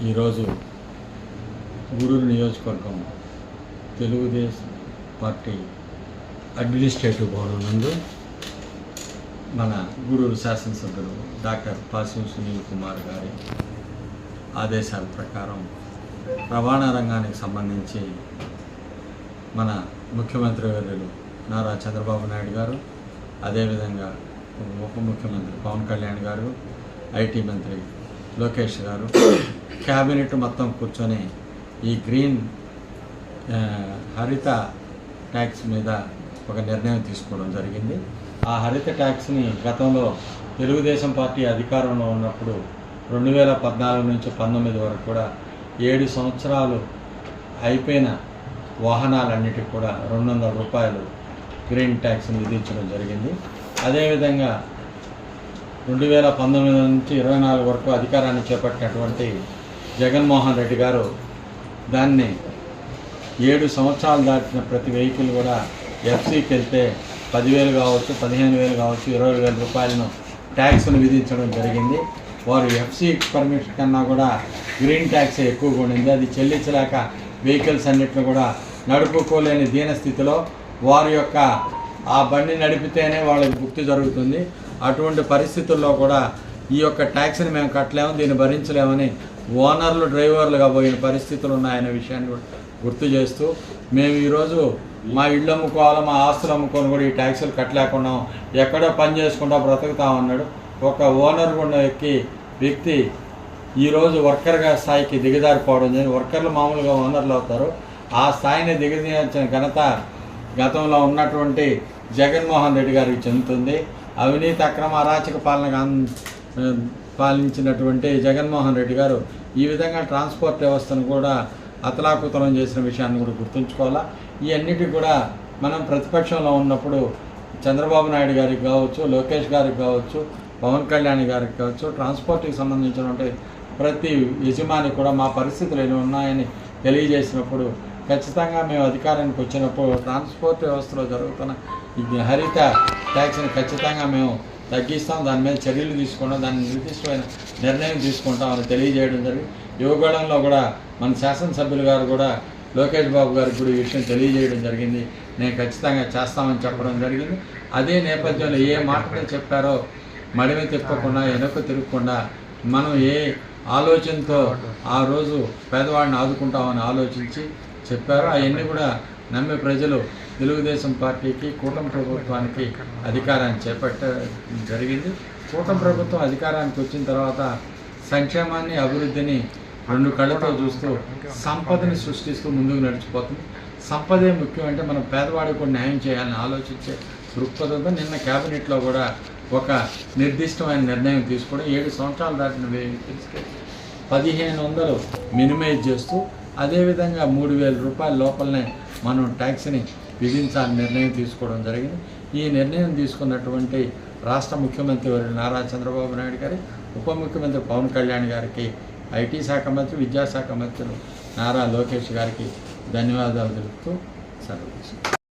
ఈరోజు గూడూరు నియోజకవర్గం Telugu Desam party administrative భవనం నందు మన గూడూరు శాసనసభ్యులు డాక్టర్ పాసిం సునీల్ కుమార్ గారి ఆదేశాల ప్రకారం రవాణా రంగానికి సంబంధించి మన ముఖ్యమంత్రి వర్యులు నారా చంద్రబాబు నాయుడు గారు అదేవిధంగా ఉప ముఖ్యమంత్రి పవన్ కళ్యాణ్ గారు ఐటీ మంత్రి లోకేష్ గారు. క్యాబినెట్ మొత్తం కూర్చొని ఈ గ్రీన్ హరిత ట్యాక్స్ మీద ఒక నిర్ణయం తీసుకోవడం జరిగింది. ఆ హరిత ట్యాక్స్ని గతంలో తెలుగుదేశం పార్టీ అధికారంలో ఉన్నప్పుడు రెండు వేల పద్నాలుగు నుంచి పంతొమ్మిది వరకు కూడా ఏడు సంవత్సరాలు అయిపోయిన వాహనాలన్నిటికి కూడా రెండు వందల రూపాయలు గ్రీన్ ట్యాక్స్ని విధించడం జరిగింది. అదేవిధంగా రెండు వేల పంతొమ్మిది నుంచి ఇరవై నాలుగు వరకు అధికారాన్ని చేపట్టినటువంటి జగన్మోహన్ రెడ్డి గారు దాన్ని ఏడు సంవత్సరాలు దాటిన ప్రతి వెహికల్ కూడా ఎఫ్సీకి వెళ్తే పదివేలు కావచ్చు పదిహేను వేలు కావచ్చు ఇరవై వేల రూపాయలను ట్యాక్స్ను విధించడం జరిగింది. వారు ఎఫ్సీ పర్మిషన్ కన్నా కూడా గ్రీన్ ట్యాక్స్ ఎక్కువగా ఉండింది. అది చెల్లించలేక వెహికల్స్ అన్నిటిని కూడా నడుపుకోలేని దీన స్థితిలో వారి యొక్క ఆ బండి నడిపితేనే వాళ్ళకి భుక్తి జరుగుతుంది. అటువంటి పరిస్థితుల్లో కూడా ఈ యొక్క ట్యాక్స్ని మేము కట్టలేము దీన్ని భరించలేమని ఓనర్లు డ్రైవర్లుగా పోయిన పరిస్థితులు ఉన్నాయనే విషయాన్ని కూడా గుర్తు చేస్తూ మేము ఈరోజు మా ఇళ్ళు అమ్ముకోవాలి మా ఆస్తులు అమ్ముకొని కూడా ఈ ట్యాక్సీలు కట్టలేకుండా ఎక్కడో పని చేసుకుంటా బ్రతుకుతా ఉన్నాడు. ఒక ఓనర్ కూడా ఎక్కి వ్యక్తి ఈరోజు వర్కర్గా స్థాయికి దిగజారిపోవడం జరిగింది. వర్కర్లు మామూలుగా ఓనర్లు అవుతారు. ఆ స్థాయిని దిగజార్చిన ఘనత గతంలో ఉన్నటువంటి జగన్మోహన్ రెడ్డి గారికి చెందుతుంది. అవినీతి అక్రమ అరాచక పాలన పాలించినటువంటి జగన్మోహన్ రెడ్డి గారు ఈ విధంగా ట్రాన్స్పోర్ట్ వ్యవస్థను కూడా అతలాకుతలం చేసిన విషయాన్ని కూడా గుర్తుంచుకోవాలా? ఈ కూడా మనం ప్రతిపక్షంలో ఉన్నప్పుడు చంద్రబాబు నాయుడు గారికి కావచ్చు లోకేష్ గారికి కావచ్చు పవన్ కళ్యాణ్ గారికి కావచ్చు ట్రాన్స్పోర్ట్కి సంబంధించినటువంటి ప్రతి యజమాని కూడా మా పరిస్థితులు ఎన్ని ఉన్నాయని తెలియజేసినప్పుడు ఖచ్చితంగా మేము అధికారానికి వచ్చినప్పుడు ట్రాన్స్పోర్ట్ వ్యవస్థలో జరుగుతున్న హరిత ట్యాక్స్ని ఖచ్చితంగా మేము తగ్గిస్తాం. దాని మీద చర్యలు తీసుకుంటాం దాని నిర్దిష్టమైన నిర్ణయం తీసుకుంటాం అని తెలియజేయడం జరిగింది. యువగళంలో కూడా మన శాసనసభ్యులు గారు కూడా లోకేష్ బాబు గారికి కూడా ఈ విషయం తెలియజేయడం జరిగింది. నేను ఖచ్చితంగా చేస్తామని చెప్పడం జరిగింది. అదే నేపథ్యంలో ఏ మాటలు చెప్పారో మడిమి తిప్పకుండా వెనక్కు తిరగకుండా మనం ఏ ఆలోచనతో ఆ రోజు పేదవాడిని ఆదుకుంటామని ఆలోచించి చెప్పారో అవన్నీ కూడా నమ్మి ప్రజలు తెలుగుదేశం పార్టీకి కూటమి ప్రభుత్వానికి అధికారాన్ని చేపట్ట జరిగింది. కూటమి ప్రభుత్వం అధికారానికి వచ్చిన తర్వాత సంక్షేమాన్ని అభివృద్ధిని రెండు కళ్ళతో చూస్తూ సంపదని సృష్టిస్తూ ముందుకు నడిచిపోతుంది. సంపదే ముఖ్యం అంటే మనం పేదవాడికి కూడా న్యాయం చేయాలని ఆలోచించే దృక్పథంతో నిన్న క్యాబినెట్లో కూడా ఒక నిర్దిష్టమైన నిర్ణయం తీసుకోవడం ఏడు సంవత్సరాలు దాటిన వెహికల్స్కి పదిహేను వందలు మినిమైజ్ చేస్తూ అదేవిధంగా మూడు వేల రూపాయల లోపలనే మనం ట్యాక్స్ని విధించాలని నిర్ణయం తీసుకోవడం జరిగింది. ఈ నిర్ణయం తీసుకున్నటువంటి రాష్ట్ర ముఖ్యమంత్రి వారి నారా చంద్రబాబు నాయుడు గారి ఉప ముఖ్యమంత్రి పవన్ కళ్యాణ్ గారికి ఐటీ శాఖ మంత్రి విద్యాశాఖ మంత్రులు నారా లోకేష్ గారికి ధన్యవాదాలు తెలుపుతూ సెలవు